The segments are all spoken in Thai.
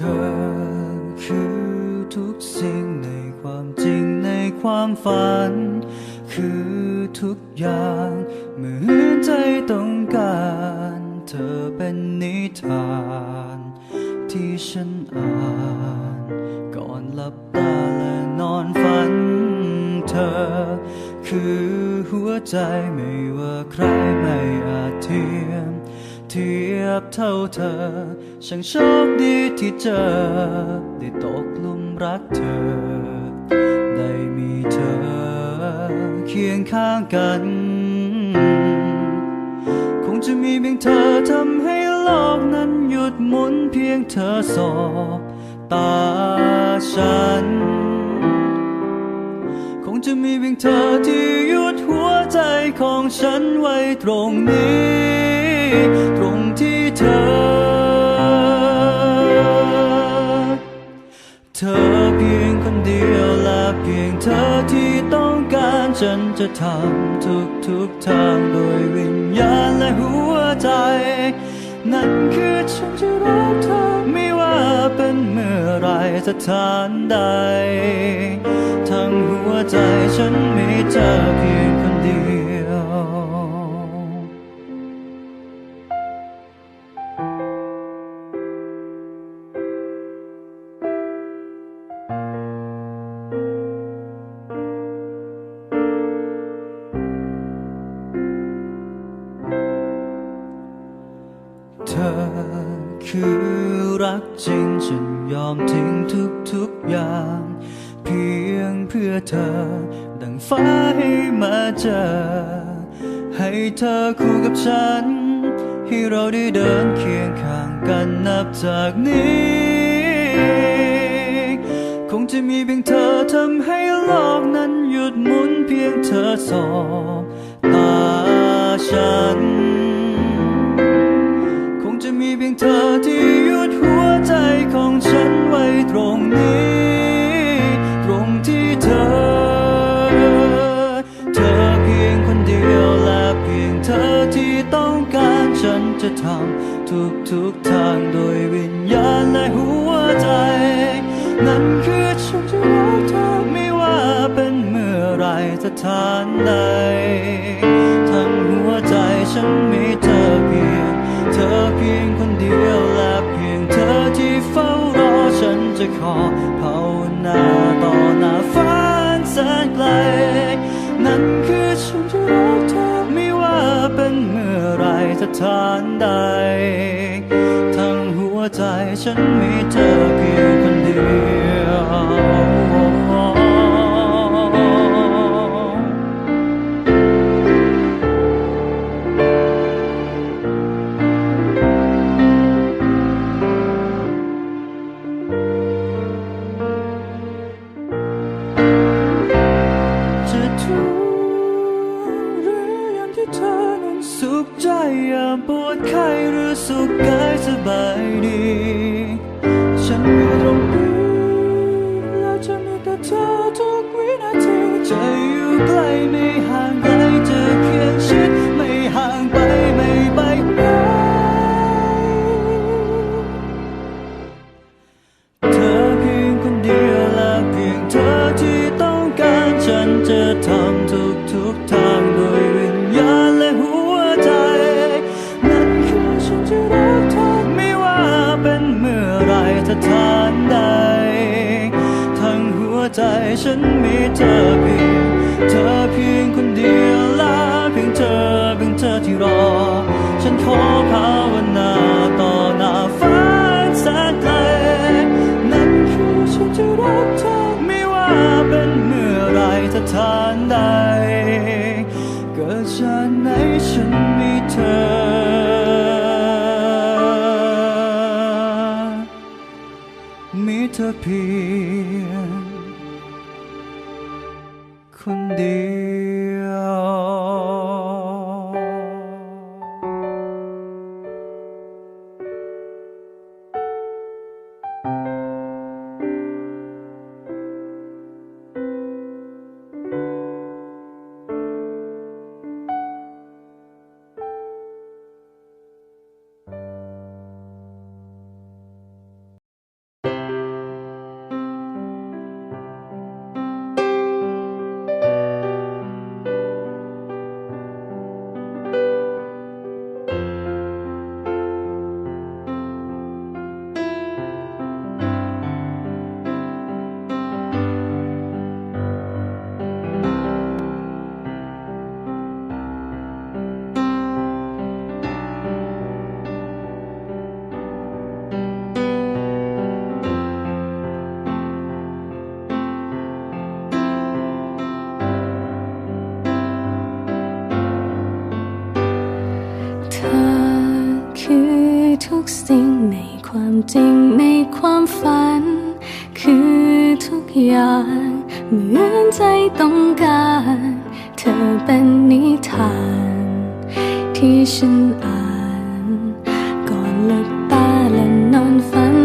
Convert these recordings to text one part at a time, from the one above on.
ธอคือทุกสิ่งในความจริงในความฝัน คือทุกอย่างเหมือนใจต้องการ เธอเป็นนิทาน ที่ฉันอ่านก่อนหลับตาและนอนฝัน เธอ คือหัวใจไม่ว่าใครไม่อาจเทียม เทียบเท่าเธอ ช่างโชคดีที่เจอ ได้ตกลุมรักเธอ ได้มีเธอ เคียงข้างกัน คงจะมีเพียงเธอทำให้โลกนั้นหยุดหมุนเพียงเธอสอบตาฉัน จะมีเพียงเธอที่ยุดหัวใจของฉันไว้ตรงนี้ ตรงที่เธอ เธอเพียงคนเดียวและเพียงเธอที่ต้องการฉันจะทำทุกทุกทางโดยวิญญาณและหัวใจ นั่นคือฉันจะรักเธอไม่ว นเมื่อไรสถานใด ทั้งหัวใจฉันมีเธอเพียงคนเดียวเธอคือ รักจริงฉันยอมทิ้งทุกทุกๆอย่าง เพียงเพื่อเธอ ดังฟ้าให้มาเจอ ให้เธอคู่กับฉัน ให้เราได้เดินเคียงข้างกันนับจากนี้ คงจะมีเพียงเธอทำให้โลกนั้นหยุดหมุนเพียงเธอสอบตาฉัน คงจะมีเพียงเธอที่ ตรงนี้ ตรงที่เธอ เธอเพียงคนเดียวและเพียงเธอที่ต้องการฉันจะทำทุกทุกทางโดยวิญญาณและหัวใจ นั่นคือฉันจะรักเธอไม่ว่าเป็นเมื่อไรสถานใด จะขอภาวนาต่อหน้าฟ้าแสนไกล นั่นคือฉันจะรักเธอไม่ว่าเป็นเมื่อไรสถานใด ทั้งหัวใจฉันมีเธอ ถานใด เกิดชาติไหนฉันมีเธอมีเธอเพีย จริงในความฝัน คือทุกอย่าง เหมือนใจต้องการ เธอเป็นนิทาน ที่ฉันอ่าน ก่อนหลับตาและนอนฝัน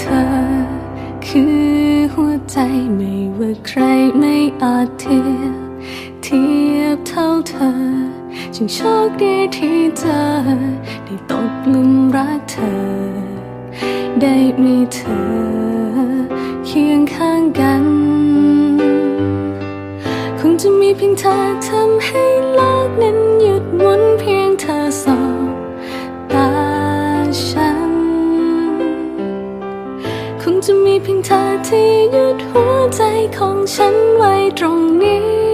เธอ คือหัวใจไม่ว่าใครไม่อาจเทียบเทียบเท่าเธอ จึงโชคดีที่เจอได้ตกหลุมรักเธอ ได้มีเธอ เคียงข้างกัน คงจะมีเพียงเธอทำให้โลกนั้นหยุดหมุนเพียงเธอสองตาฉัน คงจะมีเพียงเธอที่หยุดหัวใจของฉันไว้ตรงนี้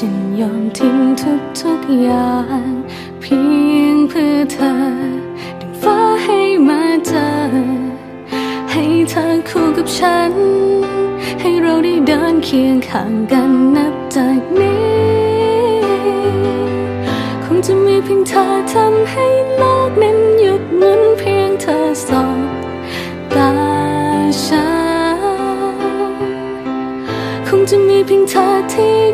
ฉันยอมทิ้งทุกทุกอย่าง เพียงเพื่อเธอดึงฟ้าให้มาเจอ ให้เธอคู่กับฉัน ให้เราได้เดินเคียงข้างกันนับจากนี้ คงจะมีเพียงเธอทำให้โลกนั้นหยุดหมุนเพียงเธอสองตาฉัน คงจะมีเพียงเธอที่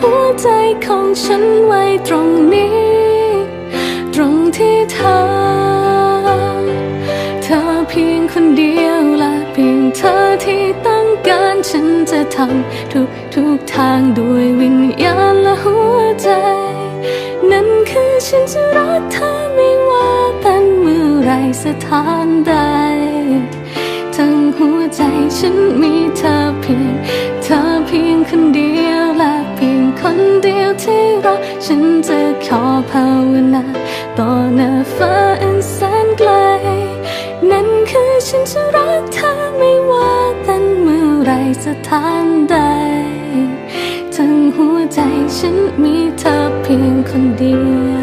หัวใจของฉันไว้ตรงนี้ ตรงที่เธอ เธอเพียงคนเดียวและเพียงเธอที่ต้องการฉันจะทำทุกทุกทางด้วยวิญญาณและหัวใจ นั่นคือฉันจะรักเธอไม่ว่าเป็นเมื่อไรสถานใดทั้งหัวใจฉันมีเธอเพียง เธอเพียงคนเดียวและ คนเดียวที่รอ ฉันจะขอภาวนาต่อหน้าฟ้าอันแสนไกล นั่นคือฉันจะรักเธอไม่ว่าตั้งเมื่อไรสถานใด ทั้งหัวใจฉันมีเธอเพียงคนเดียว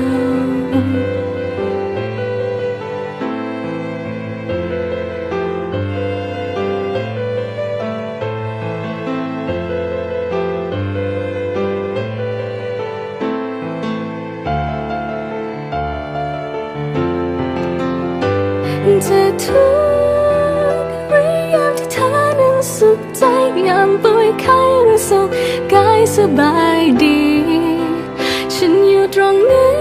จะทุกข์หรือยามที่เธอนั้นสุขใจยามป่วยไข้หรือสุขกายสบายดี ฉันอยู่ตรงนี้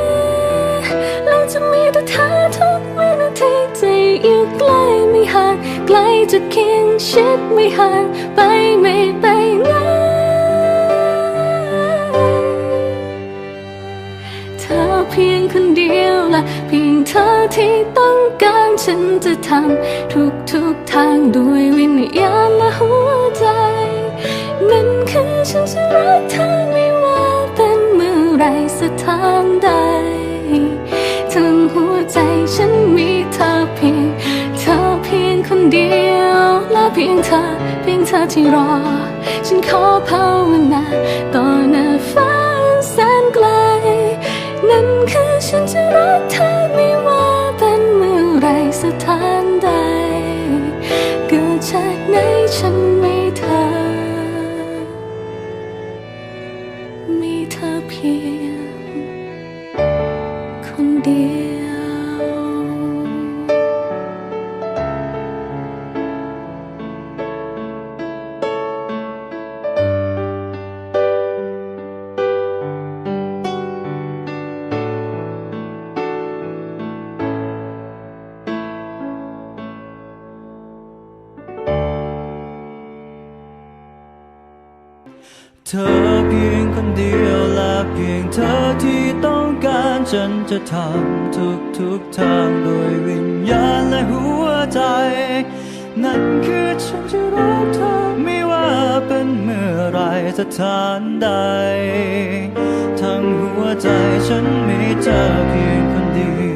แล้วจะมีแต่เธอทุกวินาทีจะอยู่ใกล้ไม่ห่างไกลจะเคียงชิดไม่ห่างไปไม่ไปไหน เธอที่ต้องการฉันจะทำทุกทุกทางด้วยวิญญาณและหัวใจ นั่นคือฉันจะรักเธอไม่ว่าเป็นเมื่อไรสถานใดทั้งหัวใจฉันมีเธอเพียง เธอเพียงคนเดียวและเพียงเธอเพียงเธอที่รอ ฉันขอภาวนาต่อหน้าฟ้าแสนไกล นั่นคือฉันจะรักเธอ เพียงคนเดียวและเพียงเธอที่ต้องการฉันจะทำทุกทุกทางโดยวิญญาณและหัวใจ นั่นคือฉันจะรักเธอไม่ว่าเป็นเมื่อไรสถานใด ทั้งหัวใจฉันมีเธอเพียงคนเดียว